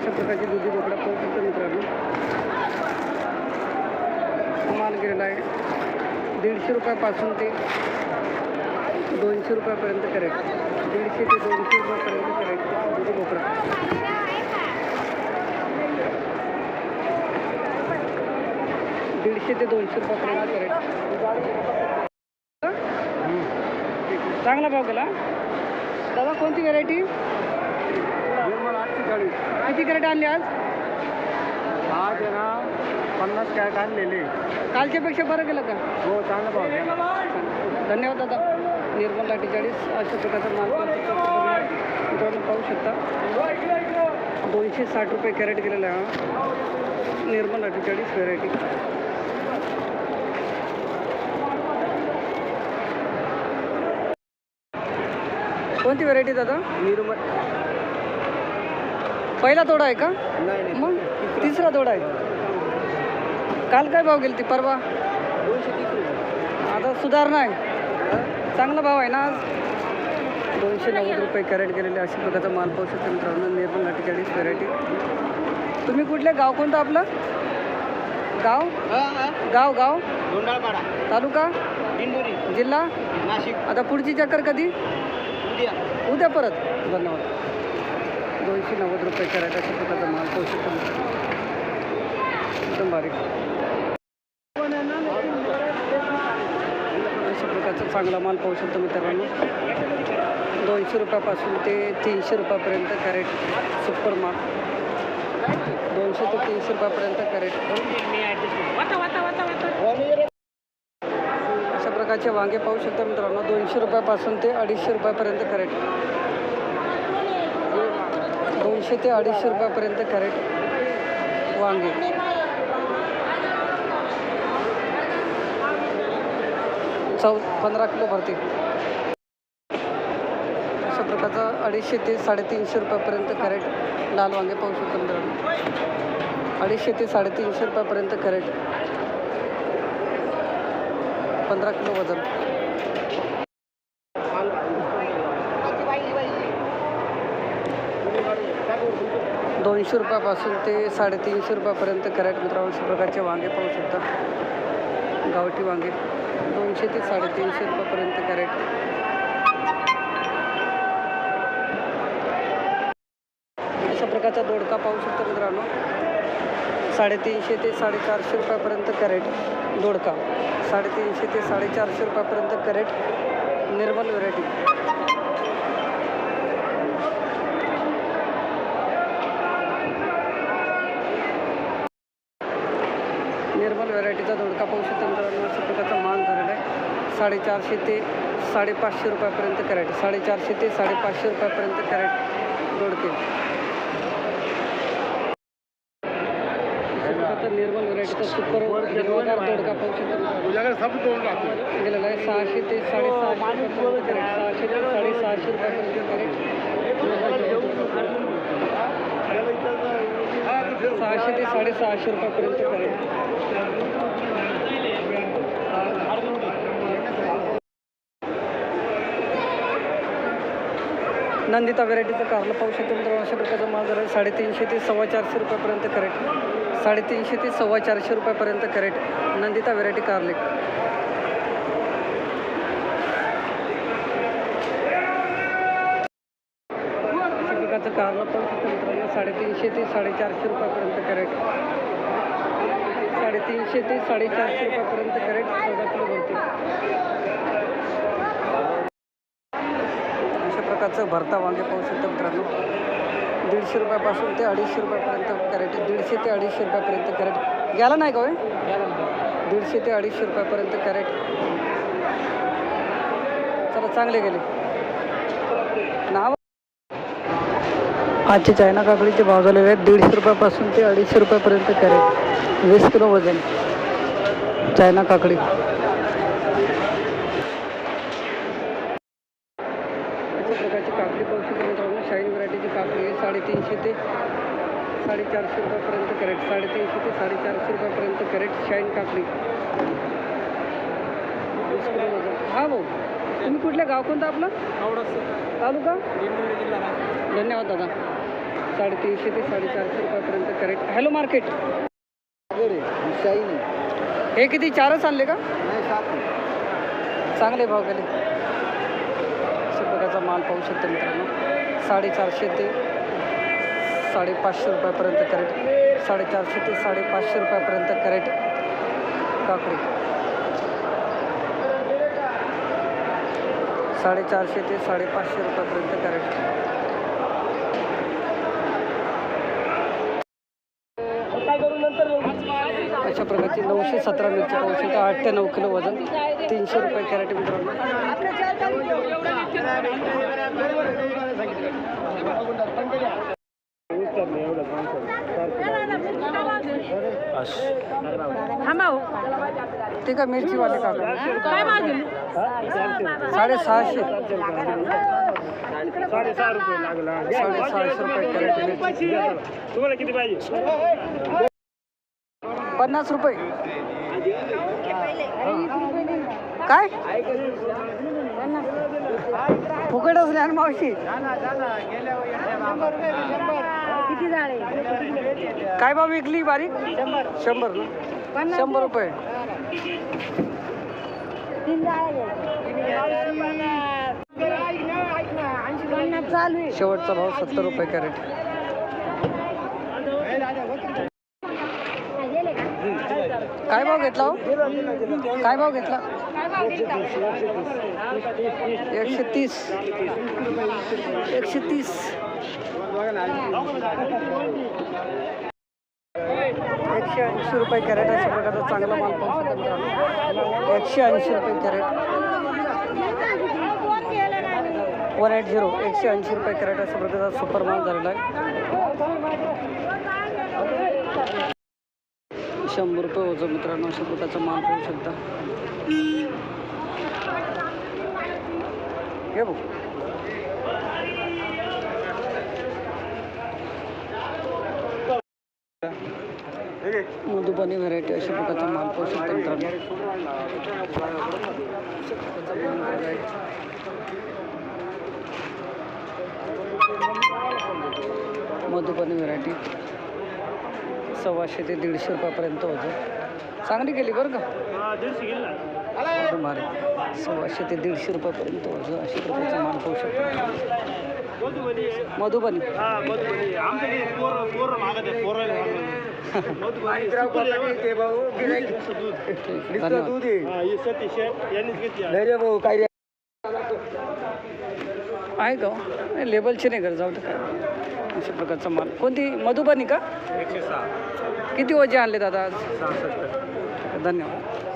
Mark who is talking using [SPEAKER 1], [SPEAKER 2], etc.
[SPEAKER 1] अशा प्रकारचे दुधी बोकडा पाहू शकतो मित्रांनो. माल गेलेला आहे. दीडशे रुपयापासून ते दोनशे रुपयापर्यंत करेक्ट दीडशे ते दोनशे रुपयापर्यंत करेक्ट दुधी बोकडा. दीडशे ते दोनशे रुपयापर्यंत करेक्ट चांगला भाव गेला. दादा कोणती व्हरायटी
[SPEAKER 2] आठशे चाळीस.
[SPEAKER 1] किती कॅरेट आणली आज?
[SPEAKER 2] आज आहे ना पन्नास कॅरेट आणलेले.
[SPEAKER 1] कालच्यापेक्षा बरं गेलं का?
[SPEAKER 2] हो चांगला भाव गेला.
[SPEAKER 1] धन्यवाद दादा. निर्मल लाठेचाळीस अशा प्रकारचा माल मित्रांनो पाहू शकता. दोनशे साठ रुपये कॅरेट गेलेला आहे हा. निर्मल लाठेचाळीस व्हेरायटी कोणती व्हेरायटी दादा?
[SPEAKER 2] निर्मल
[SPEAKER 1] पहिला तोडा आहे का?
[SPEAKER 2] नाही नाही.
[SPEAKER 1] मग तिसरा तोडा आहे. काल काय भाव गेली ती परवा? आता सुधारणा आहे चांगला भाव आहे ना आज. दोनशे नव्वद रुपये कॅरेट गेलेले अशा प्रकारचा माल पाहू शकतो मित्रांनो. निर्मल अठ्ठेचाळीस व्हेरायटी तुम्ही कुठले? गाव कोणतं आपलं? गाव? गाव गाव? तालुका? जिल्हा?
[SPEAKER 2] नाशिक.
[SPEAKER 1] आता पुढची चक्कर कधी?
[SPEAKER 2] उद्या.
[SPEAKER 1] उद्या परत. धन्यवाद. दोनशे नव्वद रुपये कॅरेट अशा प्रकारचा माल पाहू शकतो एकदम बारीक. अशा प्रकारचा चांगला माल पाहू शकतो मित्रांनो. दोनशे रुपयापासून ते तीनशे रुपयापर्यंत कॅरेट सुपर माल. दोनशे ते तीनशे रुपयापर्यंत कॅरेट. अशा प्रकारचे वांगे पाहू शकता मित्रांनो. दोनशे रुपयापासून ते अडीचशे रुपयापर्यंत कॅरेट. दोनशे ते अडीचशे रुपयापर्यंत कॅरेट वांगे. चौ पंधरा किलो भरते. अशा प्रकारचा अडीचशे ते साडेतीनशे रुपयापर्यंत कॅरेट लाल वांगे पाहू शकतो मित्रांनो. अडीचशे ते साडेतीनशे रुपयापर्यंत कॅरेट. पंधरा किलो वजन. दोनशे रुपयापासून ते साडेतीनशे रुपयापर्यंत कॅरेट मित्रांनो अशा प्रकारचे वांगे पाहू शकता. गावठी वांगे. दोनशे ते साडेतीनशे रुपयापर्यंत कॅरेट. अशा प्रकारचा दोडका पाहू शकता मित्रांनो. साडेतीनशे ते साडेचारशे रुपयापर्यंत कॅरेट दोडका. साडेतीनशे ते साडेचारशे रुपयापर्यंत कॅरेट. निर्मल व्हरायटी निर्मल व्हरायटीचा दोडका पाहू शकता मित्रांनो. अशा प्रकारचा माल झालेला आहे. साडेचारशे ते साडेपाचशे रुपयापर्यंत कॅरेट. साडेचारशे ते साडेपाचशे रुपयापर्यंत कॅरेट दोडके. निर्मल व्हरायटीचा सुपर हिरवागार दोडका पाहू शकता गेलेला आहे सहाशे ते साडेसहाशे रुपयापर्यंत कॅरेट. सहाशे ते साडेसहाशे रुपयापर्यंत कॅरेट. सहाशे ते साडेसहाशे रुपयापर्यंत करेल. नंदिता व्हरायटीचं कारलं पाहू शकतो मित्रांनो अशा माल जरा साडेतीनशे ते सव्वा चारशे रुपयापर्यंत करेट साडेतीनशे ते सव्वा चारशे रुपयापर्यंत करेट नंदिता व्हेरायटी कारले अशा प्रकारचं कारलं पाहू शकतो मित्रांनो साडेतीनशे ते साडेचारशे रुपयापर्यंत कॅरेट. साडेतीनशे ते साडेचारशे रुपयापर्यंत कॅरेट चौदा किलो भरते. अशा प्रकारचं भरता वांगे पाहू शकतो मित्रांनो. दीडशे रुपयापासून ते अडीचशे रुपयापर्यंत कॅरेट दीडशे ते अडीचशे रुपयापर्यंत कॅरेट. गेला नाही का होय? दीडशे ते अडीचशे रुपयापर्यंत कॅरेट. चला चांगले गेले. आजचे चायना काकडीचे भाव झालेले आहेत. दीडशे रुपयापासून ते अडीचशे रुपयापर्यंत कॅरेट. वीस किलो वजन. चायना काकडी. प्रकारची काकडी पाहू शकतो मित्रांनो शाईन व्हरायटीची काकडी आहे. साडेतीनशे ते साडेचारशे रुपयापर्यंत कॅरेट. साडेतीनशे ते साडेचारशे रुपयापर्यंत कॅरेट शाईन काकडी. वीस किलो वजन. हा भाऊ तुम्ही कुठल्या गाव कोणतं आपलं? तालुका? धन्यवाद दादा. साडेतीनशे ते साडेचारशे रुपयापर्यंत कॅरेट हॅलो मार्केट हे किती चारच आणले का? चांगले भाव गेले. अशा प्रकारचा माल पाहू शकतो मित्रांनो. साडेचारशे ते साडेपाचशे रुपयापर्यंत कॅरेट साडेचारशे ते साडेपाचशे रुपयापर्यंत कॅरेट काकडी. साडेचारशे ते साडेपाचशे रुपयापर्यंत कॅरेट अशा प्रकारची नऊशे सतरा मिरची पाहू शकता आठ ते नऊ किलो वजन तीनशे रुपये कॅरेट मित्रांनो. ते का मिरचीवाले
[SPEAKER 3] मागेल?
[SPEAKER 1] साडेसहाशे.
[SPEAKER 2] साडेसहा रुपये लागला.
[SPEAKER 1] साडेसहाशे रुपये कॅरेट
[SPEAKER 2] तुम्हाला किती पाहिजे?
[SPEAKER 1] पन्नास रुपये. काय? नाही आणि मावशी.
[SPEAKER 3] किती झाले
[SPEAKER 1] काय भाव विकली बारीक? शंभर. ना? शंभर रुपये. शेवटचा भाव सत्तर रुपये कॅरेट. काय भाव घेतला हो? काय भाव घेतला? एकशे तीस. एकशे तीस. एकशे ऐंशी रुपये कॅरेट अशा प्रकारचा चांगला माल पाहू एकशे ऐंशी रुपये कॅरेट. One eight zero. एकशे ऐंशी रुपये कॅरेट अशा प्रकारचा सुपर माल झालेला आहे. शंभर रुपये होतं मित्रांनो अशा प्रकारचा माल पाहू शकता. हे बघ. मधुबनी व्हरायटी अशा प्रकारचा माल पाहू शकता मित्रांनो. मधुबनी व्हरायटी सव्वाशे ते दीडशे रुपयापर्यंत होतो. चांगली गेली बरं का? सव्वाशे ते दीडशे रुपयापर्यंत होतो. अशा प्रकारचा माल पाहू शकतो. मधुबनी.
[SPEAKER 2] हा आहे
[SPEAKER 1] का? हो? नाही लेबलचे नाही घर जाऊ काय अशा प्रकारचा माल. कोणती? मधुबनी का? किती वजे आणले दादा धन्यवाद.